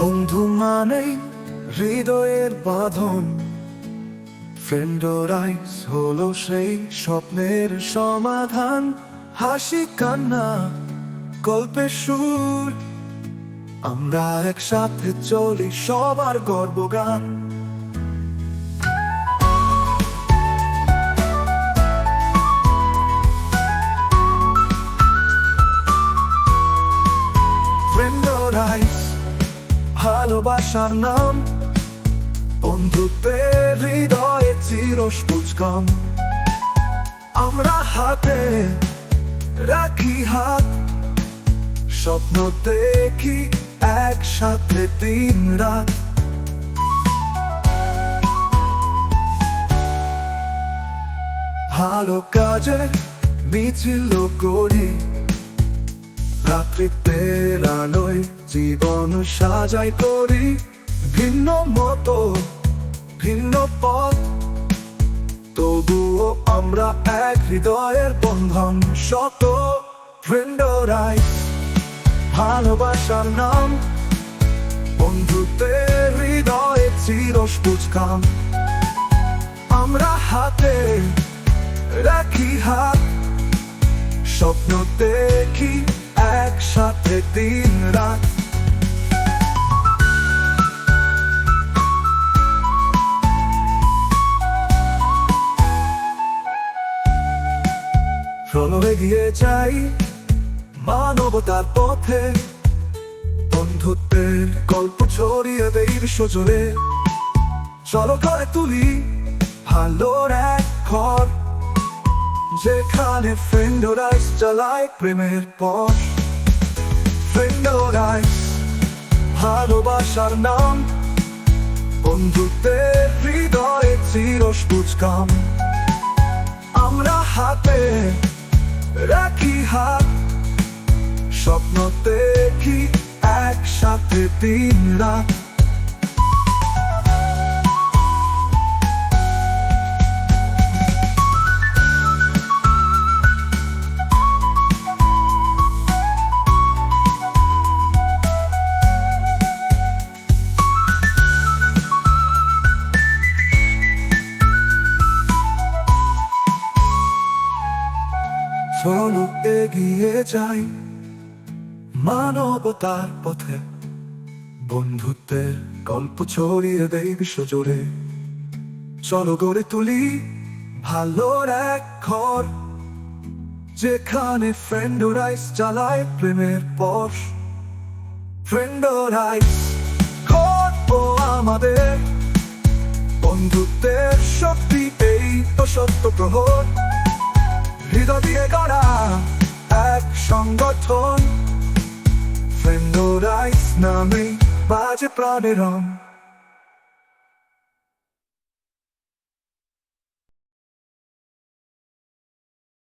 বন্ধু মানেই হৃদয়ের বাঁধন। ফ্রেন্ডরাইস হলো সেই স্বপ্নের সমাধান। হাসি, কান্না, গল্পের সুর। আমরা একসাথে চলি সবার গর্বগান। ফ্রেন্ডরাইস ভালোবাসার নাম। বন্ধুত্বের হৃদয়ে চিরস্পুজকম আমরা হাতে রাখি হাত, স্বপ্ন দেখি একসাথে দিন রাত। ভালো কাজে মিছিল করি। রাত্রিতে আলোয় জীবন সাজাই করি। ভিন্ন মতো, ভিন্ন পথ। তবুও আমরা এক হৃদয়ের বন্ধন শত। ফ্রেন্ডরাই ভালোবাসার নাম। বন্ধুত্বের হৃদয়ে চিরসপুজকাম আমরা হাতে রাখি হাত। স্বপ্ন দেখি একসাথে দিন রাত। চলো এগিয়ে যাই মানবতার পথে। বন্ধুত্বের গল্প ছড়িয়ে দেই বিশ্বজুড়ে। চলো করে তুলি ভালোর এক ঘর। যেখানে ফ্রেন্ডরাইস চালায় প্রেমের পথ ফ্রেন্ডরাইস ভালোবাসার নাম। বন্ধুত্বের হৃদয়ে চিরসপুজকাম আমরা হাতে রাখি হাত। স্বপ্ন দেখি একসাথে দিন রাত। চলো এগিয়ে যাই। মানবতার পথে বন্ধুত্বের গল্প ছড়িয়ে দেই বিশ্বজুড়ে চলো গড়ে তুলি ভালোর এক ঘর, যেখানে ফ্রেন্ডরাইস চালায় প্রেমের পর। ফ্রেন্ডরাইস ঘর ও আমাদের, বন্ধুত্বের শক্তি এই তো সত্য প্রহর। হৃদয় দিয়ে গড়া এক সংগঠন ফ্রেন্ডরাইস নামে বাজে প্রাণের রং।